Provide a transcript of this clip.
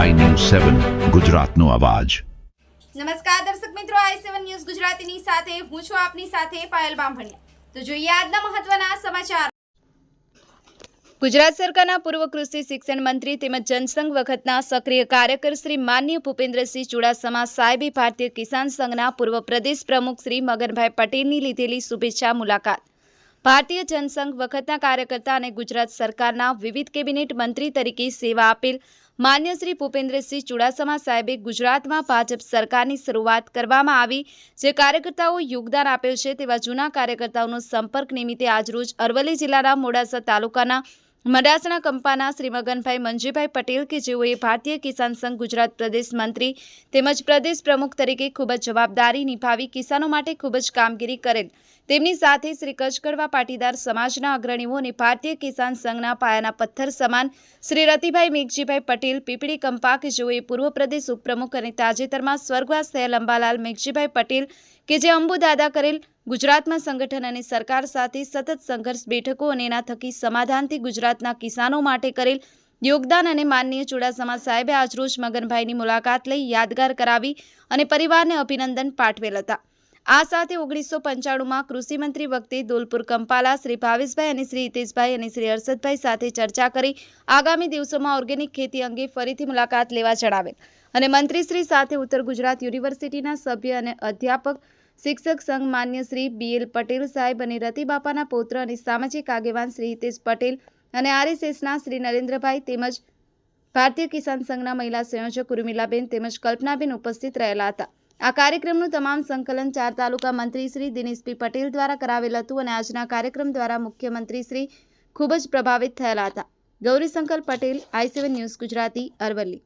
સેવન ગુજરાતનો અવાજ. નમસ્કાર દર્શક મિત્રો આઈ સેવન ન્યૂઝ ગુજરાતીની સાથે હું છું આપની સાથે પાયલ બામભણિયા. તો જોઈએ આજના મહત્વના સમાચાર. ગુજરાત સરકારના પૂર્વ કૃષિ શિક્ષણ મંત્રી તેમજ જનસંઘ વખતના સક્રિય કાર્યકર શ્રી માન્ય ભૂપેન્દ્રસિંહ ચુડાસમા સાહેબી ભારતીય કિસાન સંઘના પૂર્વ પ્રદેશ પ્રમુખ શ્રી મગનભાઈ પટેલની લીધેલી શુભેચ્છા મુલાકાત. ભારતીય જનસંઘ વખતના કાર્યકર્તા અને ગુજરાત સરકારના વિવિધ કેબિનેટ મંત્રી તરીકે સેવા આપેલ. માન્ય શ્રી ભૂપેન્દ્રસિંહ ચુડાસમા સાહેબે ગુજરાતમાં ભાજપ સરકારની શરૂઆત કરવામાં આવી. જે કાર્યકર્તાઓ યોગદાન આપેલ છે તેવા જૂના કાર્યકર્તાઓનો સંપર્ક નિમિત્તે આજરોજ અરવલ્લી જિલ્લાના મોડાસા તાલુકાના મડાસણા કંપાના શ્રી મગનભાઈ મંજીભાઈ પટેલ કે જેઓએ ભારતીય કિસાન સંઘ ગુજરાત પ્રદેશ મંત્રી તેમજ પ્રદેશ પ્રમુખ તરીકે ખૂબ જ જવાબદારી નિભાવી કિસાનો માટે ખૂબ જ કામગીરી કરેલ. તેમની સાથે શ્રી કચકડવા પાટીદાર સમાજના અગ્રણીઓ અને ભારતીય કિસાન સંઘના પાયાના પથ્થર સમાન શ્રી રતિભાઈ મેઘજીભાઈ પટેલ, પીપળી કંપા કે જેઓએ પૂર્વ પ્રદેશ ઉપપ્રમુખ અને તાજેતરમાં સ્વર્ગવાસ થયેલ અંબાલાલ મેઘજીભાઈ પટેલ કે જે અંબુદાદા કરેલ ગુજરાતમાં સંગઠન અને સરકાર સાથે સતત સંઘર્ષ બેઠકો અને એના થકી સમાધાનથી ગુજરાતના કિસાનો માટે કરેલ યોગદાન અને માનનીય ચુડાસમા સાહેબે આજરોજ મગનભાઈની મુલાકાત લઈ યાદગાર કરાવી અને પરિવારને અભિનંદન પાઠવેલ હતા. આ સાથે ઓગણીસો પંચાણુંમાં કૃષિમંત્રી વખતે દોલપુર કંપાલા શ્રી ભાવેશભાઈ અને શ્રી હિતેશભાઈ અને શ્રી હર્ષદભાઈ સાથે ચર્ચા કરી આગામી દિવસોમાં ઓર્ગેનિક ખેતી અંગે ફરીથી મુલાકાત લેવા જણાવેલ. અને મંત્રીશ્રી સાથે ઉત્તર ગુજરાત યુનિવર્સિટીના સભ્ય અને અધ્યાપક શિક્ષક સંઘ માન્ય શ્રી બીએલ પટેલ સાહેબ અને રતિબાપાના પૌત્ર અને સામાજિક આગેવાન શ્રી હિતેશ પટેલ અને આરએસએસના શ્રી નરેન્દ્રભાઈ તેમજ ભારતીય કિસાન સંઘના મહિલા સંયોજક ઉર્મિલાબેન તેમજ કલ્પનાબેન ઉપસ્થિત રહેલા હતા. આ કાર્યક્રમનું તમામ સંકલન ચાર તાલુકા મંત્રી શ્રી દિનેશભાઈ પટેલ દ્વારા કરાવેલ હતું અને આજના કાર્યક્રમ દ્વારા મુખ્યમંત્રી શ્રી ખૂબ જ પ્રભાવિત થયેલા હતા. Gaurishankar Patel, I news Gujarati, Aravalli.